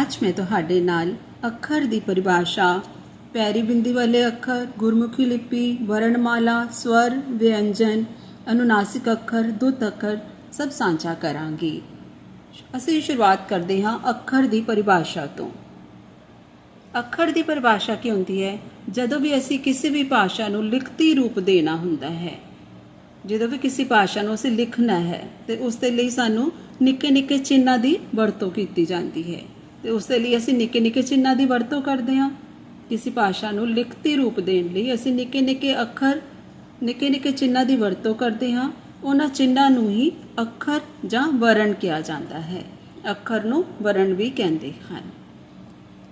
ਅੱਜ ਮੈਂ ਤੁਹਾਡੇ ਨਾਲ ਅੱਖਰ ਦੀ ਪਰਿਭਾਸ਼ਾ ਪੈਰੀ ਬਿੰਦੀ ਵਾਲੇ ਅੱਖਰ, ਗੁਰਮੁਖੀ ਲਿਪੀ, ਵਰਣਮਾਲਾ, ਸਵਰ, ਵਿਅੰਜਨ, ਅਨੁਨਾਸਿਕ ਅੱਖਰ, ਦੁੱਤ ਅੱਖਰ ਸਭ ਸਾਂਝਾ ਕਰਾਂਗੀ। ਅਸੀਂ ਸ਼ੁਰੂਆਤ ਕਰਦੇ ਹਾਂ ਅੱਖਰ ਦੀ ਪਰਿਭਾਸ਼ਾ ਤੋਂ। ਅੱਖਰ ਦੀ ਪਰਿਭਾਸ਼ਾ ਕੀ ਹੁੰਦੀ ਹੈ? ਜਦੋਂ ਵੀ ਅਸੀਂ ਕਿਸੇ ਵੀ ਭਾਸ਼ਾ ਨੂੰ ਲਿਖਤੀ ਰੂਪ ਦੇਣਾ ਹੁੰਦਾ ਹੈ। ਜਦੋਂ ਵੀ ਕਿਸੇ ਭਾਸ਼ਾ ਨੂੰ ਅਸੀਂ ਲਿਖਣਾ ਹੈ ਤੇ ਉਸ ਦੇ ਲਈ ਸਾਨੂੰ ਨਿੱਕੇ ਨਿੱਕੇ ਚਿੰਨ੍ਹਾਂ ਦੀ ਵਰਤੋਂ ਕੀਤੀ ਜਾਂਦੀ ਹੈ। ਤੇ ਉਸ ਦੇ ਲਈ ਅਸੀਂ ਨਿੱਕੇ ਨਿੱਕੇ ਚਿੰਨ੍ਹਾਂ ਦੀ ਵਰਤੋਂ ਕਰਦੇ ਹਾਂ। ਕਿਸੇ ਭਾਸ਼ਾ ਨੂੰ ਲਿਖਤੀ ਰੂਪ ਦੇਣ ਲਈ ਅਸੀਂ ਨਿੱਕੇ ਨਿੱਕੇ ਅੱਖਰ, ਨਿੱਕੇ ਨਿੱਕੇ ਚਿੰਨ੍ਹਾਂ ਦੀ ਵਰਤੋਂ ਕਰਦੇ ਹਾਂ। ਉਹਨਾਂ ਚਿੰਨ੍ਹਾਂ ਨੂੰ ਹੀ ਅੱਖਰ ਜਾਂ ਵਰਣ ਕਿਹਾ ਜਾਂਦਾ ਹੈ। ਅੱਖਰ ਨੂੰ ਵਰਣ ਵੀ ਕਹਿੰਦੇ ਹਨ।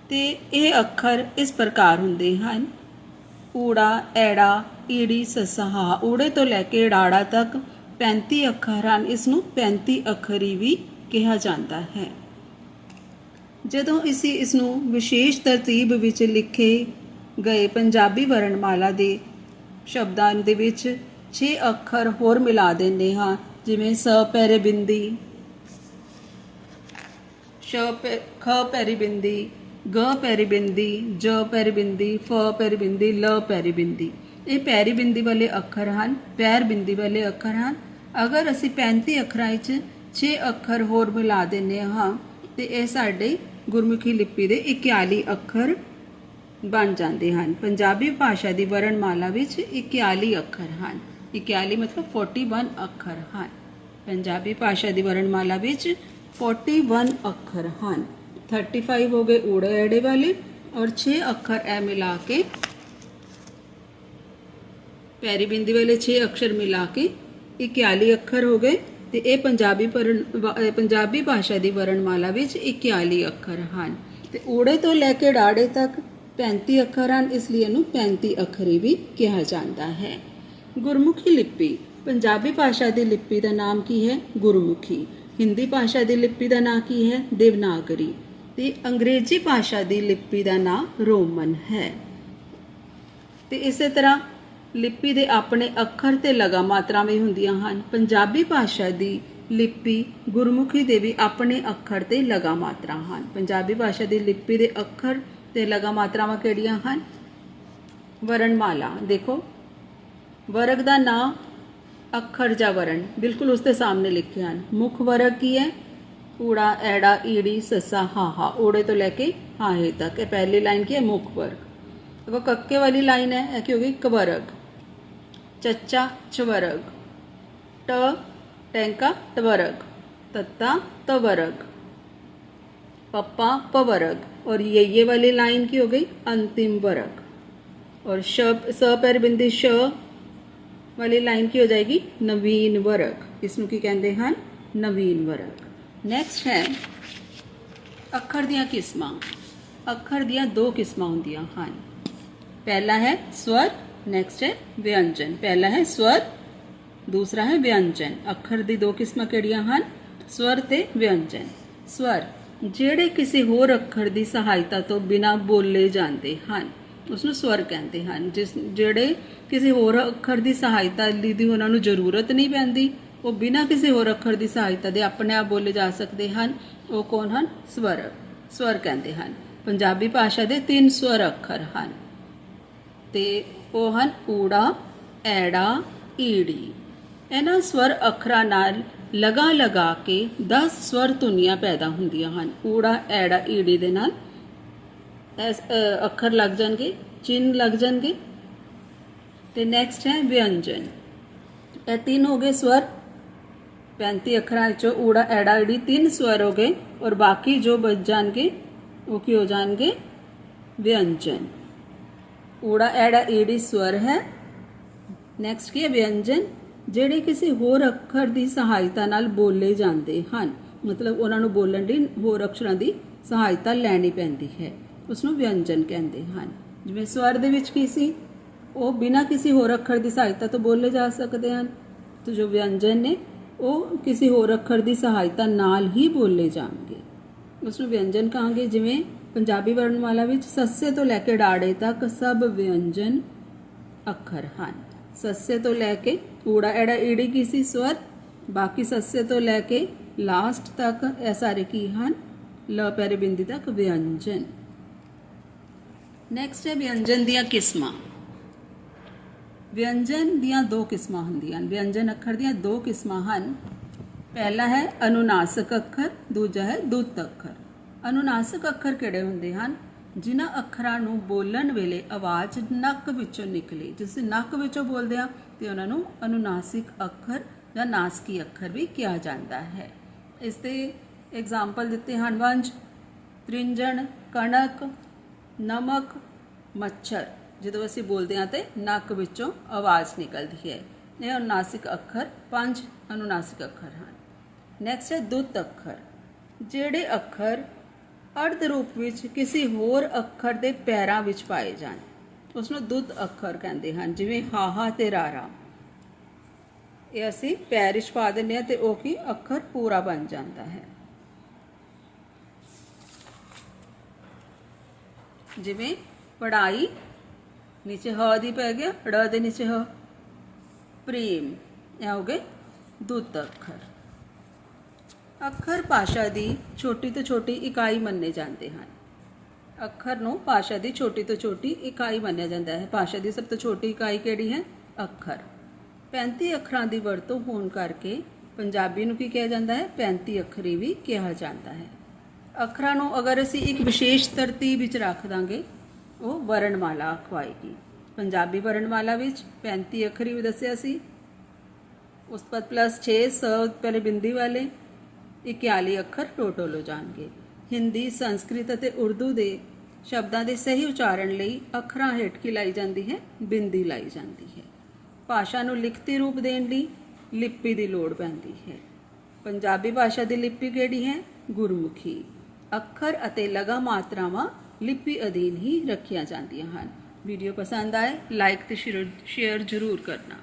ਤੇ ਇਹ ਅੱਖਰ ਇਸ ਪ੍ਰਕਾਰ ਹੁੰਦੇ ਹਨ। ਊੜਾ, ਐੜਾ, ਈੜੀ ਸੱਸਾ ਊੜੇ ਤੋਂ ਲੈ ਕੇ ੜਾੜਾ ਤੱਕ 35 ਅੱਖਰ ਹਨ। ਇਸ ਨੂੰ 35 ਅੱਖਰੀ ਵੀ ਕਿਹਾ ਜਾਂਦਾ ਹੈ। ਜਦੋਂ ਅਸੀਂ ਇਸ ਨੂੰ ਵਿਸ਼ੇਸ਼ ਤਰਤੀਬ ਵਿੱਚ ਲਿਖੇ ਗਏ ਪੰਜਾਬੀ ਵਰਣਮਾਲਾ ਦੇ ਸ਼ਬਦਾਂ ਦੇ ਵਿੱਚ 6 ਅੱਖਰ ਹੋਰ ਮਿਲਾ ਦਿੰਦੇ ਹਾਂ, ਜਿਵੇਂ ਸ ਪੈਰੇ ਬਿੰਦੀ, ਸ਼ ਖ ਪੈਰੀ ਬਿੰਦੀ, ਗ ਪੈਰੀ ਬਿੰਦੀ, ਜ ਪੈਰੀ ਬਿੰਦੀ, ਫ ਪੈਰੀ ਬਿੰਦੀ, ਲ ਪੈਰੀ ਬਿੰਦੀ। ਇਹ ਪੈਰੀ ਬਿੰਦੀ ਵਾਲੇ ਅੱਖਰ ਹਨ ਪੈਰ ਬਿੰਦੀ ਵਾਲੇ ਅੱਖਰ ਹਨ। ਅਗਰ ਅਸੀਂ 35 ਅੱਖਰਾਂ ਵਿੱਚ 6 ਅੱਖਰ ਹੋਰ ਮਿਲਾ ਦਿੰਦੇ ਹਾਂ, ਤੇ ਇਹ ਸਾਡੇ ਗੁਰਮੁਖੀ ਲਿਪੀ ਦੇ 41 ਅੱਖਰ ਬਣ ਜਾਂਦੇ ਹਨ। ਪੰਜਾਬੀ ਭਾਸ਼ਾ ਦੀ ਵਰਣਮਾਲਾ ਵਿੱਚ 41 ਅੱਖਰ ਹਨ। 41 ਮਤਲਬ 41 ਅੱਖਰ ਹਨ। ਪੰਜਾਬੀ ਭਾਸ਼ਾ ਦੀ ਵਰਣਮਾਲਾ ਵਿੱਚ 41 ਅੱਖਰ ਹਨ। 35 ਹੋ ਗਏ ਊੜੇ ਐੜੇ ਵਾਲੇ ਔਰ 6 ਅੱਖਰ ਐ ਮਿਲਾ ਕੇ ਪੈਰੀ ਬਿੰਦੀ ਵਾਲੇ 6 ਅਕਸ਼ਰ ਮਿਲਾ ਕੇ 41 ਅੱਖਰ ਹੋ ਗਏ। ਤੇ ਇਹ ਪੰਜਾਬੀ ਪਰਨ- ਵਾ- ਪੰਜਾਬੀ ਭਾਸ਼ਾ ਦੀ ਵਰਣਮਾਲਾ ਵਿੱਚ 41 ਅੱਖਰ ਹਨ। ਤੇ ਓੜੇ ਤੋਂ ਲੈ ਕੇ ੜਾੜੇ ਤੱਕ 35 ਅੱਖਰ ਹਨ, ਇਸ ਲਈ ਇਹਨੂੰ 35 ਅੱਖਰੀ ਵੀ ਕਿਹਾ ਜਾਂਦਾ ਹੈ। ਗੁਰਮੁਖੀ ਲਿਪੀ, ਪੰਜਾਬੀ ਭਾਸ਼ਾ ਦੀ ਲਿਪੀ ਦਾ ਨਾਮ ਕੀ ਹੈ? ਗੁਰਮੁਖੀ। ਹਿੰਦੀ ਭਾਸ਼ਾ ਦੀ ਲਿਪੀ ਦਾ ਨਾਮ ਕੀ ਹੈ? ਦੇਵਨਾਗਰੀ। ਤੇ ਅੰਗਰੇਜ਼ੀ ਭਾਸ਼ਾ ਦੀ ਲਿਪੀ ਦਾ ਨਾਮ ਰੋਮਨ ਹੈ। ਤੇ ਇਸੇ ਤਰ੍ਹਾਂ ਲਿਪੀ ਦੇ ਆਪਣੇ ਅੱਖਰ ਤੇ ਲਗਾ ਮਾਤਰਾ ਵੀ ਹੁੰਦੀਆਂ ਹਨ। ਪੰਜਾਬੀ ਭਾਸ਼ਾ ਦੀ ਲਿਪੀ ਗੁਰਮੁਖੀ ਦੇ ਵੀ ਆਪਣੇ ਅੱਖਰ ਤੇ ਲਗਾ ਮਾਤਰਾ ਹਨ। ਪੰਜਾਬੀ ਭਾਸ਼ਾ ਦੀ ਲਿਪੀ ਦੇ ਅੱਖਰ ਤੇ ਲਗਾ ਮਾਤਰਾਵਾਂ ਕਿਹੜੀਆਂ ਹਨ? ਵਰਣਮਾਲਾ। ਦੇਖੋ, ਵਰਗ ਦਾ ਨਾਮ ਅੱਖਰ ਜਾਂ ਵਰਣ ਬਿਲਕੁਲ ਉਸ ਦੇ ਸਾਹਮਣੇ ਲਿਖੇ ਹਨ। ਮੁੱਖ ਵਰਗ ਕੀ ਹੈ? ਊੜਾ ਐੜਾ, ਈੜੀ, ਸੱਸਾ ਹਾਹਾ ਊੜੇ ਤੋਂ ਲੈ ਕੇ ਹਾਹੇ ਤੱਕ। ਇਹ ਪਹਿਲੀ ਲਾਈਨ ਕੀ ਹੈ? ਮੁੱਖ ਵਰਗ। ਦੇਖੋ, ਕੱਕੇ ਵਾਲੀ ਲਾਈਨ ਹੈ, ਇਹ ਕੀ चच्चा चवरग ट, टेंका तवरग तत्ता तवरग पप्पा पवरग और ये ये वाली लाइन की हो गई अंतिम वर्ग और श, स पैर बिंदी श वाली लाइन की हो जाएगी नवीन वर्ग इसमें की कहते हैं नवीन वर्ग नेक्स्ट है, अखर दिया किस्म. अखर दिया दो किस्म होंगे हाँ पहला है स्वर ਨੈਕਸਟ ਹੈ ਵਿਅੰਜਨ ਪਹਿਲਾ ਹੈ ਸਵਰ ਦੂਸਰਾ ਹੈ ਵਿਅੰਜਨ ਅੱਖਰ ਦੀ ਦੋ ਕਿਸਮਾਂ ਕਿਹੜੀਆਂ ਹਨ ਸਵਰ ਤੇ ਵਿਅੰਜਨ ਸਵਰ ਜਿਹੜੇ ਕਿਸੇ ਹੋਰ ਅੱਖਰ ਦੀ ਸਹਾਇਤਾ ਤੋਂ ਬਿਨਾਂ ਬੋਲੇ ਜਾਂਦੇ ਹਨ ਉਸ ਨੂੰ ਸਵਰ ਕਹਿੰਦੇ ਹਨ ਜਿਸ ਜਿਹੜੇ ਕਿਸੇ ਹੋਰ ਅੱਖਰ ਦੀ ਸਹਾਇਤਾ ਲਈ ਦੀ ਉਹਨਾਂ ਨੂੰ ਜ਼ਰੂਰਤ ਨਹੀਂ ਪੈਂਦੀ ਉਹ ਬਿਨਾਂ ਕਿਸੇ ਹੋਰ ਅੱਖਰ ਦੀ ਸਹਾਇਤਾ ਦੇ ਆਪਣੇ ਆਪ ਬੋਲੇ ਜਾ ਸਕਦੇ ਹਨ ਉਹ ਕੌਣ ਹਨ ਸਵਰ ਸਵਰ ਕਹਿੰਦੇ ਹਨ ਪੰਜਾਬੀ ਭਾਸ਼ਾ ਦੇ ਤਿੰਨ ਸਵਰ ਅੱਖਰ ਹਨ ਤੇ ਉਹ ਹਨ ਊੜਾ ਐੜਾ ਈੜੀ ਇਹਨਾਂ ਸਵਰ ਅੱਖਰਾਂ ਨਾਲ ਲਗਾ ਲਗਾ ਕੇ 10 ਸਵਰ ਧੁਨੀਆਂ ਪੈਦਾ ਹੁੰਦੀਆਂ ਹਨ ਊੜਾ ਐੜਾ ਈੜੀ ਦੇ ਨਾਲ ਐਸ ਅ, ਅੱਖਰ ਲੱਗ ਜਾਣਗੇ ਚਿੰਨ ਲੱਗ ਜਾਣਗੇ ਤੇ ਨੈਕਸਟ ਹੈ ਵਿਅੰਜਨ ਇਹ ਤਿੰਨ ਹੋ ਗਏ ਸਵਰ 35 ਅੱਖਰਾਂ ਚੋਂ ਊੜਾ ਐੜਾ ਈੜੀ ਤਿੰਨ ਸਵਰ ਹੋ ਗਏ ਔਰ ਬਾਕੀ ਜੋ ਬਚ ਜਾਣਗੇ ਉਹ ਕੀ ਹੋ ਜਾਣਗੇ ਵਿਅੰਜਨ ਊੜਾ ਐੜਾ ਈੜੀ ਸਵਰ ਹੈ। ਨੈਕਸਟ ਕੀ ਹੈ? ਵਿਅੰਜਨ, ਜਿਹੜੇ ਕਿਸੇ ਹੋਰ ਅੱਖਰ ਦੀ ਸਹਾਇਤਾ ਨਾਲ ਬੋਲੇ ਜਾਂਦੇ ਹਨ। ਮਤਲਬ ਉਹਨਾਂ ਨੂੰ ਬੋਲਣ ਲਈ ਹੋਰ ਅਕਸ਼ਰਾਂ ਦੀ ਸਹਾਇਤਾ ਲੈਣੀ ਪੈਂਦੀ ਹੈ। ਉਸ ਨੂੰ ਵਿਅੰਜਨ ਕਹਿੰਦੇ ਹਨ। ਜਿਵੇਂ ਸਵਰ ਦੇ ਵਿੱਚ ਕੀ ਸੀ? ਉਹ ਬਿਨਾਂ ਕਿਸੇ ਹੋਰ ਅੱਖਰ ਦੀ ਸਹਾਇਤਾ ਤੋਂ ਬੋਲੇ ਜਾ ਸਕਦੇ ਹਨ। ਤੇ ਜੋ ਵਿਅੰਜਨ ਨੇ, ਉਹ ਕਿਸੇ ਹੋਰ ਅੱਖਰ ਦੀ ਸਹਾਇਤਾ ਨਾਲ ਹੀ ਬੋਲੇ ਜਾਣਗੇ। ਉਸ ਨੂੰ ਵਿਅੰਜਨ ਕਹਾਂਗੇ ਜਿਵੇਂ ਪੰਜਾਬੀ ਵਰਣਮਾਲਾ ਵਿੱਚ ਸੱਸੇ ਤੋਂ ਲੈ ਕੇ ਡਾੜੇ ਤੱਕ ਸਭ ਵਿਅੰਜਨ ਅੱਖਰ ਹਨ। ਸੱਸੇ ਤੋਂ ਲੈ ਕੇ ਊੜਾ ਐੜਾ ਈੜੀ ਕਿਸੇ ਸਵਰ? ਬਾਕੀ ਸੱਸੇ ਤੋਂ ਲੈ ਕੇ ਲਾਸਟ ਤੱਕ ਇਹ ਸਾਰੇ ਕੀ ਹਨ? ਲ ਪੈਰੇ ਬਿੰਦੀ ਤੱਕ ਵਿਅੰਜਨ। ਨੈਕਸਟ ਹੈ ਵਿਅੰਜਨ ਦੀਆਂ ਕਿਸਮਾਂ। ਵਿਅੰਜਨ ਦੀਆਂ ਦੋ ਕਿਸਮਾਂ ਹੁੰਦੀਆਂ ਹਨ। ਵਿਅੰਜਨ ਅੱਖਰ ਦੀਆਂ ਦੋ ਕਿਸਮਾਂ ਹਨ। ਪਹਿਲਾ ਹੈ ਅਨੁਨਾਸਿਕ ਅੱਖਰ, ਦੂਜਾ ਹੈ ਦੁੱਤ ਅੱਖਰ। ਅਨੁਨਾਸਿਕ ਅੱਖਰ ਕਿਹੜੇ ਹੁੰਦੇ ਹਨ? ਜਿਨ੍ਹਾਂ ਅੱਖਰਾਂ ਨੂੰ ਬੋਲਣ ਵੇਲੇ ਆਵਾਜ਼ ਨੱਕ ਵਿੱਚੋਂ ਨਿਕਲੇ। ਜਿਸ ਨੱਕ ਵਿੱਚੋਂ ਬੋਲਦੇ ਆ, ਤੇ ਉਹਨਾਂ ਨੂੰ ਅਨੁਨਾਸਿਕ ਅੱਖਰ ਜਾਂ ਨਾਸਕੀ ਅੱਖਰ ਵੀ ਕਿਹਾ ਜਾਂਦਾ ਹੈ। ਇਸ ਦੇ ਐਗਜ਼ਾਮਪਲ ਦਿੱਤੇ ਹਨ ਵੰਜ, ਤ੍ਰਿੰਜਣ, ਕਣਕ, ਨਮਕ, ਮੱਛਰ। ਜਦੋਂ ਅਸੀਂ ਬੋਲਦੇ ਹਾਂ ਤੇ ਨੱਕ ਵਿੱਚੋਂ ਆਵਾਜ਼ ਨਿਕਲਦੀ ਹੈ। ਇਹ ਅਨੁਨਾਸਿਕ ਅੱਖਰ, ਪੰਜ ਅਨੁਨਾਸਿਕ ਅੱਖਰ ਹਨ। ਨੈਕਸਟ ਹੈ ਦੁੱਤ ਅੱਖਰ। ਜਿਹੜੇ ਅੱਖਰ ਅਰਧ ਰੂਪ ਵਿੱਚ ਕਿਸੇ ਹੋਰ ਅੱਖਰ ਦੇ ਪੈਰਾਂ ਵਿੱਚ ਪਾਏ ਜਾਣ। ਉਸ ਨੂੰ ਦੁੱਤ ਅੱਖਰ ਕਹਿੰਦੇ ਹਨ, ਜਿਵੇਂ ਹਾਹਾ ਤੇ ਰਾਰਾ। ਇਹ ਅਸੀਂ ਪੈਰ ਵਿੱਚ ਪਾ ਦਿੰਦੇ ਹਾਂ ਤੇ ਉਹ ਕੀ ਅੱਖਰ ਪੂਰਾ ਬਣ ਜਾਂਦਾ ਹੈ। ਜਿਵੇਂ ਪੜਾਈ ਨੀਚੇ ਹ ਦੀ ਪੈ ਗਿਆ, ੜ ਦੇ ਨੀਚੇ ਹ। ਪ੍ਰੇਮ, ਇਹ ਹੋ ਗਏ ਦੁੱਧ ਅੱਖਰ। ਅੱਖਰ ਭਾਸ਼ਾ ਦੀ ਛੋਟੀ ਤੋਂ ਛੋਟੀ ਇਕਾਈ ਮੰਨੇ ਜਾਂਦੇ ਹਨ। ਅੱਖਰ ਨੂੰ ਭਾਸ਼ਾ ਦੀ ਛੋਟੀ ਤੋਂ ਛੋਟੀ ਇਕਾਈ ਮੰਨਿਆ ਜਾਂਦਾ ਹੈ। ਭਾਸ਼ਾ ਦੀ ਸਭ ਤੋਂ ਛੋਟੀ ਇਕਾਈ ਕਿਹੜੀ ਹੈ? ਅੱਖਰ। 35 ਅੱਖਰਾਂ ਦੀ ਵਰਤੋਂ ਹੋਣ ਕਰਕੇ ਪੰਜਾਬੀ ਨੂੰ ਕੀ ਕਿਹਾ ਜਾਂਦਾ ਹੈ? 35 ਅੱਖਰੀ ਵੀ ਕਿਹਾ ਜਾਂਦਾ ਹੈ। ਅੱਖਰਾਂ ਨੂੰ ਅਗਰ ਅਸੀਂ ਇੱਕ ਵਿਸ਼ੇਸ਼ ਤਰਤੀਬ ਵਿੱਚ ਰੱਖ ਦਾਂਗੇ, ਉਹ ਵਰਣਮਾਲਾ ਅਖਵਾਏਗੀ ਪੰਜਾਬੀ ਵਰਣਮਾਲਾ ਵਿੱਚ 35 ਅੱਖਰੀ ਵੀ ਦੱਸਿਆ ਸੀ। ਉਸ ਤੋਂ ਬਾਅਦ ਪਲੱਸ 6 ਸ, ਪਹਿਲੇ ਬਿੰਦੀ ਵਾਲੇ 41 ਅੱਖਰ ਟੋਟਲ ਹੋ ਜਾਣਗੇ। ਹਿੰਦੀ, ਸੰਸਕ੍ਰਿਤ ਅਤੇ ਉਰਦੂ ਦੇ ਸ਼ਬਦਾਂ ਦੇ ਸਹੀ ਉਚਾਰਨ ਲਈ ਅੱਖਰਾਂ ਹੇਠ ਕੀ ਲਾਈ ਜਾਂਦੀ ਹੈ? ਬਿੰਦੀ ਲਾਈ ਜਾਂਦੀ ਹੈ। ਭਾਸ਼ਾ ਨੂੰ ਲਿਖਤੀ ਰੂਪ ਦੇਣ ਲਈ ਲਿਪੀ ਦੀ ਲੋੜ ਪੈਂਦੀ ਹੈ। ਪੰਜਾਬੀ ਭਾਸ਼ਾ ਦੀ ਲਿਪੀ ਕਿਹੜੀ ਹੈ? ਗੁਰਮੁਖੀ। ਅੱਖਰ ਅਤੇ ਲਗਾ ਮਾਤਰਾਵਾਂ ਲਿਪੀ ਅਧੀਨ ਹੀ ਰੱਖੀਆਂ ਜਾਂਦੀਆਂ ਹਨ। ਵੀਡੀਓ ਪਸੰਦ ਆਏ, ਲਾਈਕ ਤੇ ਸ਼ੇਅਰ ਜ਼ਰੂਰ ਕਰਨਾ।